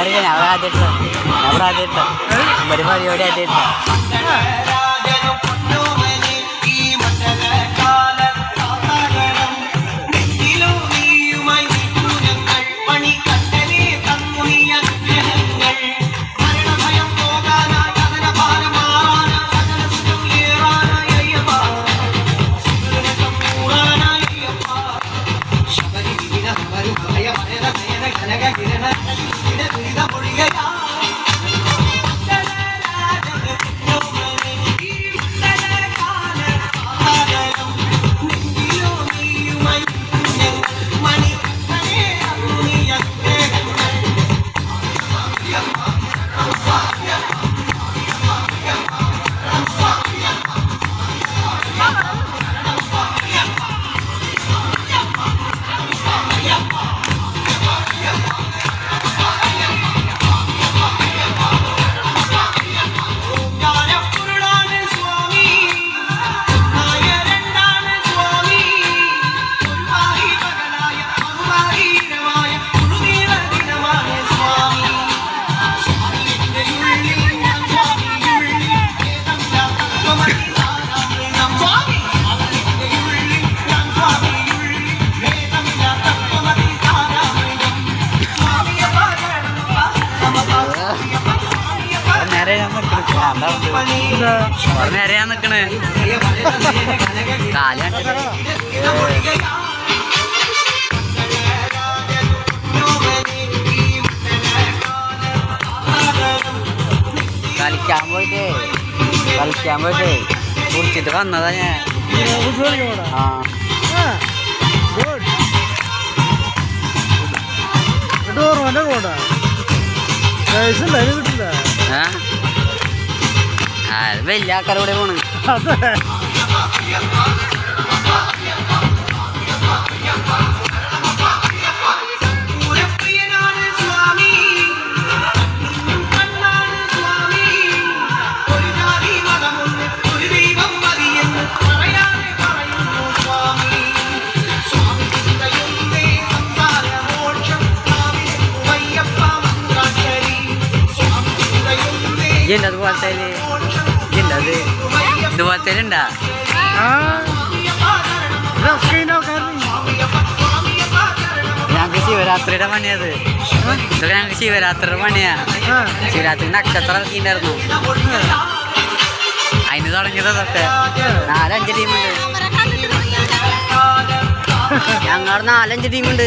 എനിക്കറിയാം ഞാൻ ഇവിടെ ആദ്യമായിട്ട്. ഞാൻ ഇവിടെ ആദ്യമായിട്ട്. ഒരു പരിപാടി ആദ്യമായിട്ട് നേരെ ഞാൻ നിൽക്കണ നേരെ ഞാൻ നിൽക്കണേ കാല് കളിക്കാൻ പോയിട്ട് കളിക്കാൻ പോയിട്ട് കുടിച്ചിട്ട് വന്നതാ ഞാൻ ആ ഓർമ്മ കൂടാ പൈസ ഉണ്ടായാലും കിട്ടില്ല ഏ? വലിയ ആൾക്കാരോടെ പോണ്. അതെ. ഇല്ല അതുപോലത്തെ ഇല്ല അത് ഇതുപോലത്തെ ഉണ്ടാ ഞങ്ങൾക്ക് ശിവരാത്രിയുടെ പണിയത് ഇതൊക്കെ ഞങ്ങൾക്ക് ശിവരാത്രിയുടെ പണിയാ. ആ. ശിവരാത്രി നക്ഷത്രം ഇറക്കിണ്ടായിരുന്നു അതിന് തുടങ്ങിയത് തൊട്ട് നാലഞ്ച് ടീമുണ്ട്. ഞങ്ങളുടെ നാലഞ്ച് ടീമുണ്ട്.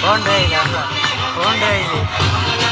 ફોન રહી ફોન રહી